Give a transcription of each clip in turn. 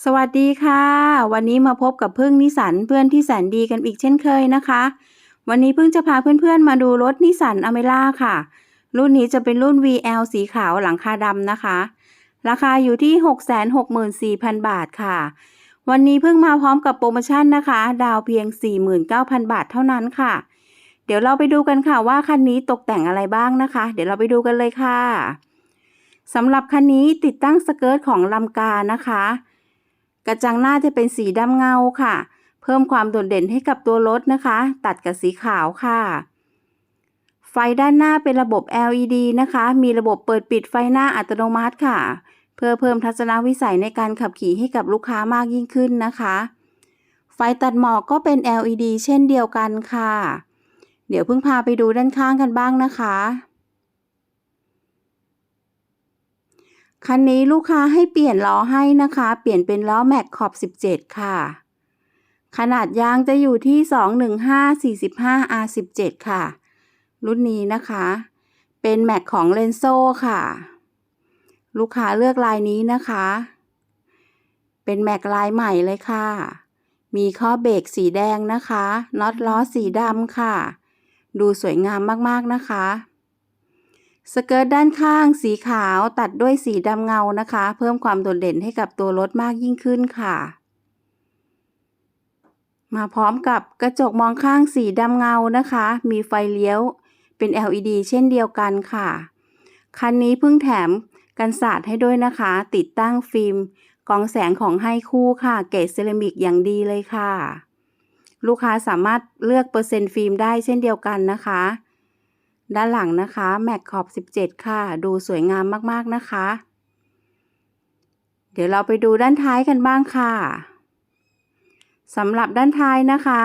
สวัสดีค่ะ วันนี้มาพบกับพึ่งนิสันเพื่อนที่แสนดีกันอีกเช่นเคยนะคะ วันนี้พึ่งจะพาเพื่อนๆมาดูรถนิสันอเมร่าค่ะ รุ่นนี้จะเป็นรุ่น VL สีขาวหลังคาดำนะคะ ราคาอยู่ที่ 664,000 บาทค่ะ วันนี้พิ่งมาพร้อมกับโปรโมชั่นนะคะ ดาวเพียง 49,000 บาทเท่านั้นค่ะ เดี๋ยวเราไปดูกันค่ะว่าคันนี้ตกแต่งอะไรบ้างนะคะ เดี๋ยวเราไปดูกันเลยค่ะสำหรับคันนี้ติดตั้งสเกิร์ตของลำกานะคะ ระจังหน้าจะเป็นสีดำเงาค่ะ เพิ่มความโดดเด่นให้กับตัวรถนะคะ ตัดกับสีขาวค่ะ ไฟด้านหน้าเป็นระบบ LED นะคะ มีระบบเปิดปิดไฟหน้าอัตโนมัติค่ะ เพื่อเพิ่มทัศนวิสัยในการขับขี่ให้กับลูกค้ามากยิ่งขึ้นนะคะ ไฟตัดหมอกก็เป็น LED เช่นเดียวกันค่ะ เดี๋ยวเพิ่งพาไปดูด้านข้างกันบ้างนะคะ คันนี้ลูกค้าให้เปลี่ยนล้อให้นะคะ เปลี่ยนเป็นล้อแม็กขอบ 17 ค่ะ ขนาดยางจะอยู่ที่ 215 45 R17 ค่ะ รุ่นนี้นะคะ เป็นแม็กของเลนโซค่ะ ลูกค้าเลือกลายนี้นะคะ เป็นแม็กลายใหม่เลยค่ะ มีข้อเบรกสีแดงนะคะ น็อตล้อสีดำค่ะ ดูสวยงามมากๆนะคะ สเกิร์ตด้านข้างสีขาวตัดด้วยสีดำเงานะคะ เพิ่มความโดดเด่นให้กับตัวรถมากยิ่งขึ้นค่ะ มาพร้อมกับกระจกมองข้างสีดำเงานะคะ มีไฟเลี้ยวเป็น LED เช่นเดียวกันค่ะ คันนี้เพิ่งแถมกันสาดให้ด้วยนะคะ ติดตั้งฟิล์มกองแสงของไฮคู่ค่ะ เกรดเซรามิกอย่างดีเลยค่ะ ลูกค้าสามารถเลือกเปอร์เซ็นต์ฟิล์มได้เช่นเดียวกันนะคะ ด้านหลังนะคะแม็กขอบ 17 ค่ะ ดูสวยงามมากๆนะคะ เดี๋ยวเราไปดูด้านท้ายกันบ้างค่ะสำหรับด้านท้ายนะคะ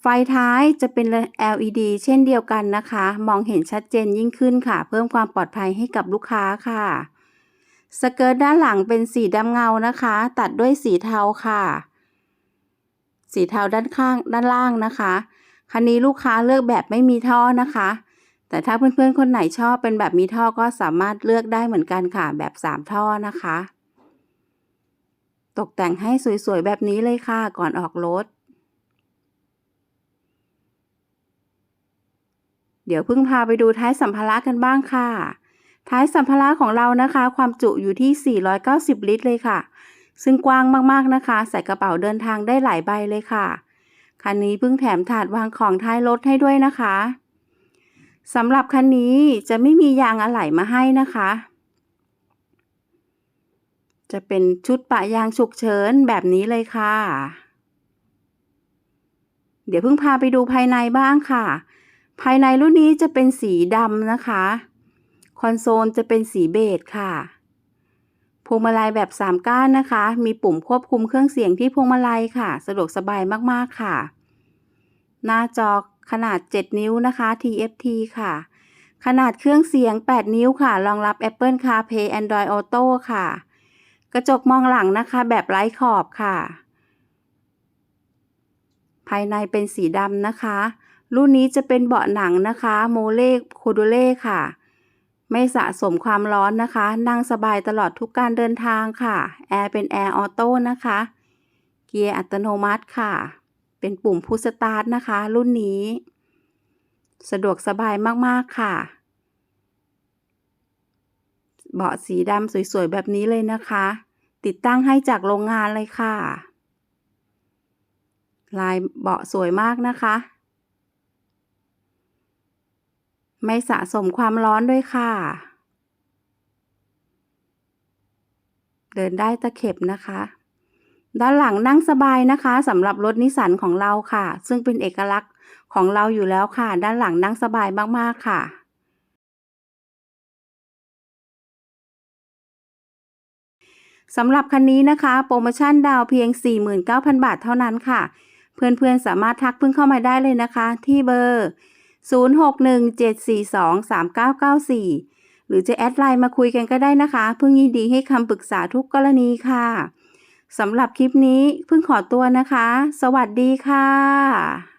ไฟท้ายจะเป็น LED เช่นเดียวกันนะคะ มองเห็นชัดเจนยิ่งขึ้นค่ะ เพิ่มความปลอดภัยให้กับลูกค้าค่ะ สเกิร์ตด้านหลังเป็นสีดำเงานะคะ ตัดด้วยสีเทาค่ะ สีเทาด้านข้างด้านล่างนะคะ คันนี้ลูกค้าเลือกแบบไม่มีท่อนะคะ แต่ถ้าเพื่อนๆคนไหนชอบเป็นแบบมีท่อก็สามารถเลือกได้เหมือนกันค่ะแบบ 3 ท่อนะคะ ตกแต่งให้สวยๆแบบนี้เลยค่ะก่อนออกรถ เดี๋ยวพึ่งพาไปดูท้ายสัมภาระกันบ้างค่ะ ท้ายสัมภาระของเรานะคะ ความจุอยู่ที่ 490 ลิตรเลยค่ะ ซึ่งกว้างมากๆนะคะ ใส่กระเป๋าเดินทางได้หลายใบเลยค่ะ คันนี้เพิ่งแถมถาดวางของท้ายรถให้ด้วยนะคะ สำหรับคันนี้จะไม่มียางอะไหล่มาให้นะคะ จะเป็นชุดปะยางฉุกเฉินแบบนี้เลยค่ะ เดี๋ยวเพิ่งพาไปดูภายในบ้างค่ะ ภายในรุ่นนี้จะเป็นสีดำนะคะ คอนโซลจะเป็นสีเบจค่ะพวงมาลัยแบบ3ก้านนะคะ มีปุ่มควบคุมเครื่องเสียงที่พวงมาลัยค่ะ สะดวกสบายมากๆค่ะ หน้าจอ ขนาด 7 นิ้วนะคะ TFT ค่ะ ขนาดเครื่องเสียง 8 นิ้วค่ะ รองรับ Apple CarPlay Android Auto ค่ะ กระจกมองหลังนะคะ แบบไร้ขอบค่ะ ภายในเป็นสีดำนะคะ รุ่นนี้จะเป็นเบาะหนังนะคะ โมเลกโคโดเล่ค่ะ ไม่สะสมความร้อนนะคะ นั่งสบายตลอดทุกการเดินทางค่ะ แอร์เป็นแอร์ออโต้นะคะ เกียร์อัตโนมัติค่ะ เป็นปุ่มพุสตาร์ทนะคะ รุ่นนี้ สะดวกสบายมากๆค่ะ เบาะสีดำสวยๆ แบบนี้เลยนะคะ ติดตั้งให้จากโรงงานเลยค่ะ ลายเบาะสวยมากนะคะ ไม่สะสมความร้อนด้วยค่ะ เดินได้ตะเข็บนะคะ ด้านหลังนั่งสบายนะคะสำหรับรถนิสสันของเราค่ะ ซึ่งเป็นเอกลักษณ์ของเราอยู่แล้วค่ะ ด้านหลังนั่งสบายมากๆค่ะสำหรับคันนี้นะคะ โปรโมชั่นดาวเพียง 49,000 บาทเท่านั้นค่ะ เพื่อนๆสามารถทักเพิ่งเข้ามาได้เลยนะคะ ที่เบอร์ 0617423994 หรือจะแอดไลน์มาคุยกันก็ได้นะคะ เพิ่งยินดีให้คำปรึกษาทุกกรณีค่ะ สำหรับคลิปนี้เพิ่งขอตัวนะคะ สวัสดีค่ะ